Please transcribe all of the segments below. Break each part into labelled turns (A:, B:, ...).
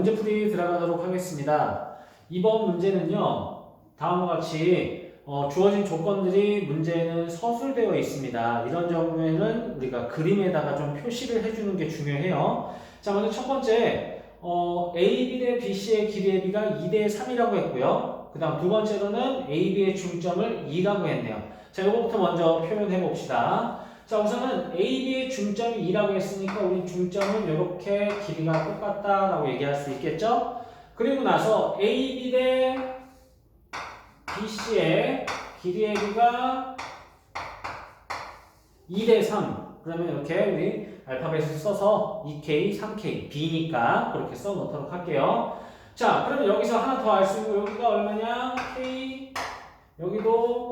A: 문제풀이 들어가도록 하겠습니다. 이번 문제는요, 다음과 같이 어, 주어진 조건들이 문제는 서술되어 있습니다. 이런 경우에는 우리가 그림에다가 좀 표시를 해주는 게 중요해요. 자, 먼저 첫 번째, 어, AB 대 BC의 길이의 비가 2대 3이라고 했고요. 그 다음 두 번째로는 AB의 중점을 2라고 했네요. 자, 이거부터 먼저 표현해 봅시다. 자, 우선은 AB의 중점이 2라고 했으니까 우리 중점은 이렇게 길이가 똑같다라고 얘기할 수 있겠죠? 그리고 나서 AB 대 BC의 길이의 비가 2 대 3. 그러면 이렇게 우리 알파벳을 써서 2K, 3K, B니까 그렇게 써 놓도록 할게요. 자, 그러면 여기서 하나 더 알 수 있고 여기가 얼마냐? K, 여기도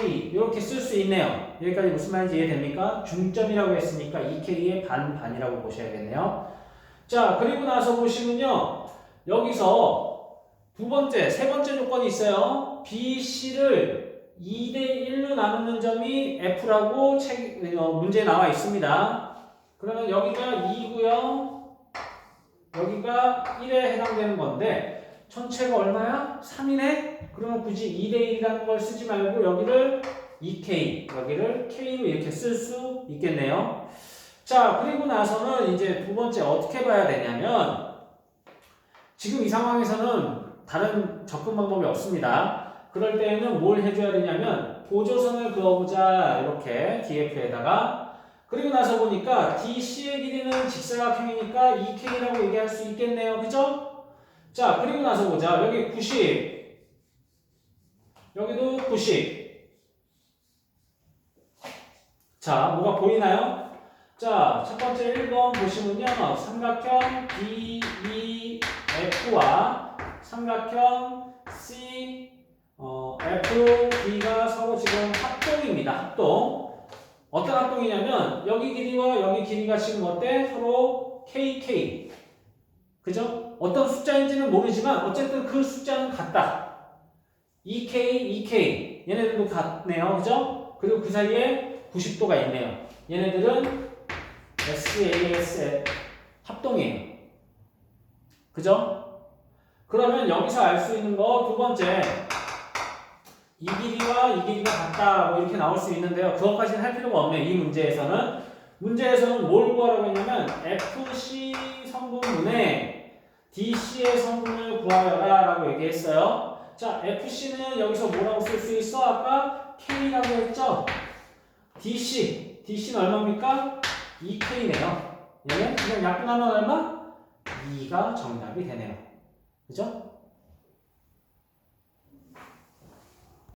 A: 이렇게 쓸 수 있네요. 여기까지 무슨 말인지 이해됩니까? 중점이라고 했으니까 2K의 반 반이라고 보셔야겠네요. 자, 그리고 나서 보시면요. 여기서 두 번째, 세 번째 조건이 있어요. BC를 2대 1로 나누는 점이 F라고 책, 어, 문제에 나와 있습니다. 그러면 여기가 2고요. 여기가 1에 해당되는 건데 전체가 얼마야? 3이네? 그러면 굳이 2대 1이라는 걸 쓰지 말고 여기를 2K, 여기를 K로 이렇게 쓸 수 있겠네요. 자, 그리고 나서는 이제 두 번째 어떻게 봐야 되냐면 지금 이 상황에서는 다른 접근 방법이 없습니다. 그럴 때에는 뭘 해줘야 되냐면 보조선을 그어보자 이렇게 DF에다가 그리고 나서 보니까 DC의 길이는 직사각형이니까 2K라고 얘기할 수 있겠네요. 그죠? 자 그리고 나서 보자 여기 90 여기도 90 자 뭐가 보이나요? 자 첫 번째 1번 보시면요 삼각형 DEF와 삼각형 C 어, F, B가 서로 지금 합동입니다. 합동. 어떤 합동이냐면 여기 길이와 여기 길이가 지금 어때? 서로 KK. 그죠? 어떤 숫자인지는 모르지만 어쨌든 그 숫자는 같다. EK, EK. 얘네들도 같네요. 그죠? 그리고 그 사이에 90도가 있네요. 얘네들은 SAS 합동이에요. 그죠? 그러면 여기서 알 수 있는 거 두 번째 이 길이와 이 길이가 같다 뭐 이렇게 나올 수 있는데요. 그것까지는 할 필요가 없네요. 이 문제에서는 문제에서는 뭘 구하라고 했냐면 FC 성분분의 DC의 성분을 구하여라 라고 얘기했어요. 자, FC는 여기서 뭐라고 쓸 수 있어? 아까 K라고 했죠? DC, DC는 얼마입니까? 2K네요. 얘는 그냥 약분하면 얼마? 2가 정답이 되네요. 그죠?